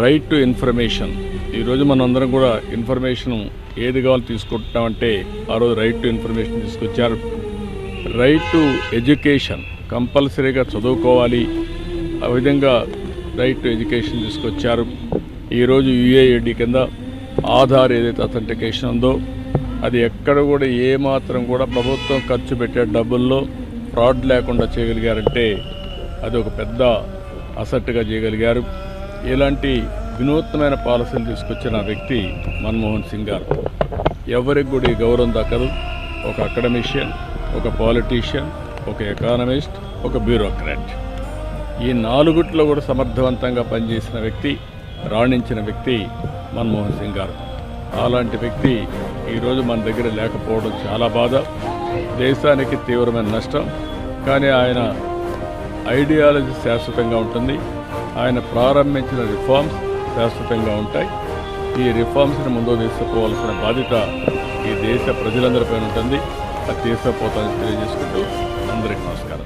Right to information ఈరోజు మనందరం కూడా ఇన్ఫర్మేషన్ ఏది కావాలో తీసుకుంటామంటే ఆ రోజు రైట్ టు ఇన్ఫర్మేషన్ తీసుకొచ్చారు. రైట్ టు ఎడ్యుకేషన్ కంపల్సరీగా చదువుకోవాలి. ఆ విధంగా రైట్ టు ఎడ్యుకేషన్ తీసుకొచ్చారు. ఈరోజు యుఏఎడి కింద ఆధార్ ఏదైతే అథెంటికేషన్ ఉందో అది ఎక్కడ కూడా ఏమాత్రం కూడా ప్రభుత్వం ఖర్చు పెట్టే డబ్బుల్లో ఫ్రాడ్ లేకుండా చేయగలిగారంటే అది ఒక పెద్ద అసెట్గా చేయగలిగారు. ఇలాంటి వినూత్నమైన పాలసీలు తీసుకొచ్చిన వ్యక్తి మన్మోహన్ సింగ్ గారు. ఎవరికి కూడా ఈ గౌరవం దక్కదు. ఒక అకాడమిషియన్ ఒక పాలిటీషియన్ ఒక ఎకానమిస్ట్ ఒక బ్యూరోక్రాట్. ఈ నాలుగుట్లో కూడా సమర్థవంతంగా పనిచేసిన వ్యక్తి రాణించిన వ్యక్తి మన్మోహన్ సింగ్ గారు. అలాంటి వ్యక్తి ఈరోజు మన దగ్గర లేకపోవడం చాలా బాధ. దేశానికి తీవ్రమైన నష్టం. కానీ ఆయన ఐడియాలజీ శాశ్వతంగా ఉంటుంది. ఆయన ప్రారంభించిన రిఫార్మ్స్ శాశ్వతంగా ఉంటాయి. ఈ రిఫార్మ్స్ని ముందు తీసుకుపోవాల్సిన బాధ్యత ఈ దేశ ప్రజలందరిపైన ఉంటుంది. అది తీసుకుపోతానని తెలియజేసుకుంటూ అందరికీ నమస్కారం.